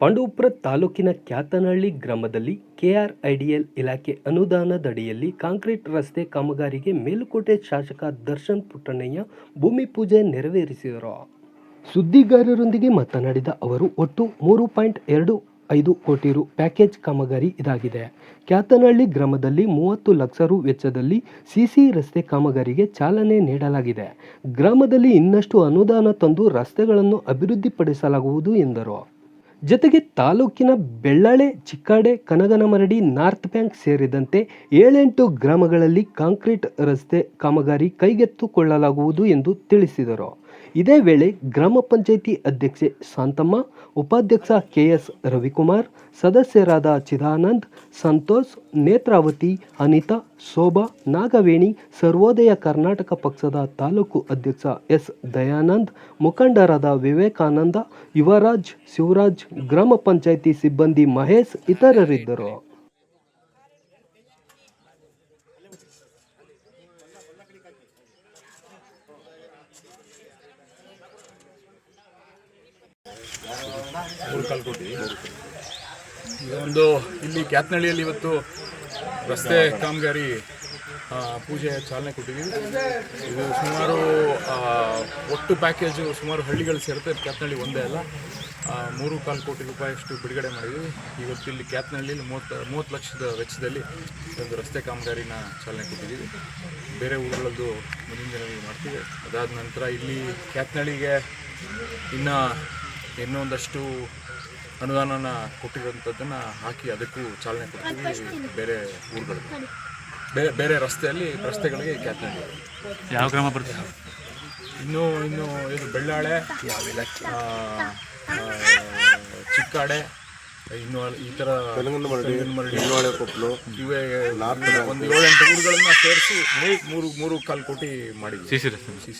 ಪಾಂಡವಪುರ ತಾಲೂಕಿನ ಕ್ಯಾತನಹಳ್ಳಿ ಗ್ರಾಮದಲ್ಲಿ ಕೆಆರ್ಐಡಿಎಲ್ ಇಲಾಖೆ ಅನುದಾನದಡಿಯಲ್ಲಿ ಕಾಂಕ್ರೀಟ್ ರಸ್ತೆ ಕಾಮಗಾರಿಗೆ ಮೇಲುಕೋಟೆ ಶಾಸಕ ದರ್ಶನ್ ಪುಟ್ಟಣ್ಣಯ್ಯ ಭೂಮಿ ಪೂಜೆ ನೆರವೇರಿಸಿದರು. ಸುದ್ದಿಗಾರರೊಂದಿಗೆ ಮಾತನಾಡಿದ ಅವರು, ಒಟ್ಟು ಮೂರು ಪಾಯಿಂಟ್ ಎರಡು ಐದು ಕೋಟಿ ರು ಪ್ಯಾಕೇಜ್ ಕಾಮಗಾರಿ ಇದಾಗಿದೆ. ಕ್ಯಾತನಹಳ್ಳಿ ಗ್ರಾಮದಲ್ಲಿ ಮೂವತ್ತು ಲಕ್ಷ ರು ವೆಚ್ಚದಲ್ಲಿ ಸಿಸಿ ರಸ್ತೆ ಕಾಮಗಾರಿಗೆ ಚಾಲನೆ ನೀಡಲಾಗಿದೆ. ಗ್ರಾಮದಲ್ಲಿ ಇನ್ನಷ್ಟು ಅನುದಾನ ತಂದು ರಸ್ತೆಗಳನ್ನು ಅಭಿವೃದ್ಧಿಪಡಿಸಲಾಗುವುದು ಎಂದರು. ಜೊತೆಗೆ ತಾಲೂಕಿನ ಬೆಳ್ಳಾಳೆ, ಚಿಕ್ಕಾಡೆ ಕನಗನಮರಡಿ ನಾರ್ತ್ ಬ್ಯಾಂಕ್ ಸೇರಿದಂತೆ ಏಳೆಂಟು ಗ್ರಾಮಗಳಲ್ಲಿ ಕಾಂಕ್ರೀಟ್ ರಸ್ತೆ ಕಾಮಗಾರಿ ಕೈಗೆತ್ತಿಕೊಳ್ಳಲಾಗುವುದು ಎಂದು ತಿಳಿಸಿದರು. ಇದೇ ವೇಳೆ ಗ್ರಾಮ ಪಂಚಾಯಿತಿ ಅಧ್ಯಕ್ಷೆ ಶಾಂತಮ್ಮ, ಉಪಾಧ್ಯಕ್ಷ ಕೆಎಸ್ ರವಿಕುಮಾರ್, ಸದಸ್ಯರಾದ ಚಿದಾನಂದ್, ಸಂತೋಷ್, ನೇತ್ರಾವತಿ, ಅನಿತಾ, ಶೋಭಾ, ನಾಗವೇಣಿ, ಸರ್ವೋದಯ ಕರ್ನಾಟಕ ಪಕ್ಷದ ತಾಲೂಕು ಅಧ್ಯಕ್ಷ ಎಸ್ ದಯಾನಂದ್, ಮುಖಂಡರಾದ ವಿವೇಕಾನಂದ, ಯುವರಾಜ್, ಶಿವರಾಜ್, ಗ್ರಾಮ ಪಂಚಾಯಿತಿ ಸಿಬ್ಬಂದಿ ಮಹೇಶ್ ಇತರರಿದ್ದರು. ಮೂರು ಕೋಟಿ ಒಂದು ಇಲ್ಲಿ ಕ್ಯಾತ್ನಳ್ಳಿಯಲ್ಲಿ ಇವತ್ತು ರಸ್ತೆ ಕಾಮಗಾರಿ ಪೂಜೆ ಚಾಲನೆ ಕೊಟ್ಟಿದ್ದೀವಿ. ಇದು ಸುಮಾರು ಒಟ್ಟು ಪ್ಯಾಕೇಜು ಸುಮಾರು ಹಳ್ಳಿಗಳು ಸೇರುತ್ತೆ. ಕ್ಯಾತ್ನಳ್ಳಿ ಒಂದೇ ಅಲ್ಲ. ಮೂರು ಕಾಲು ಕೋಟಿ ರೂಪಾಯಿಯಷ್ಟು ಬಿಡುಗಡೆ ಮಾಡಿದ್ವಿ ಇವತ್ತು ಇಲ್ಲಿ ಕ್ಯಾತ್ನಹಳ್ಳಿಯಲ್ಲಿ ಮೂವತ್ತು ಮೂವತ್ತು ಲಕ್ಷದ ವೆಚ್ಚದಲ್ಲಿ ಒಂದು ರಸ್ತೆ ಕಾಮಗಾರಿನ ಚಾಲನೆ ಕೊಟ್ಟಿದ್ದೀವಿ. ಬೇರೆ ಊರುಗಳದ್ದು ಮುಂದಿನ ದಿನಗಳಲ್ಲಿ ಮಾಡ್ತೀವಿ. ಅದಾದ ನಂತರ ಇಲ್ಲಿ ಕ್ಯಾತ್ನಳ್ಳಿಗೆ ಇನ್ನು ಇನ್ನೊಂದಷ್ಟು ಅನುದಾನನ ಕೊಟ್ಟಿರೋಂಥದ್ದನ್ನು ಹಾಕಿ ಅದಕ್ಕೂ ಚಾಲನೆ ಕೊಡ್ತೀವಿ ಬೇರೆ ಊರುಗಳು ಬೇರೆ ಬೇರೆ ರಸ್ತೆಯಲ್ಲಿ ರಸ್ತೆಗಳಿಗೆ ಕ್ಯಾಪ್ಟನ್ ಯಾವ ಗ್ರಾಮ ಬರ್ತೀವಿ ಇನ್ನು ಇನ್ನು ಇದು ಬೆಳ್ಳಾಳೆ ಚಿಕ್ಕಾಡೆ ಇನ್ನು ಈ ಥರ ಮರಳಿ ಕೊಪ್ಪಲು ಇವೇ ಒಂದು ಏಳೆಂಟು ಊರುಗಳನ್ನು ಸೇರಿಸಿ ಮೂರು ಮೂರು ಕಾಲು ಕೋಟಿ ಮಾಡಿದ್ವಿ ಸಿ ಸಿ ರಸ್ತೆ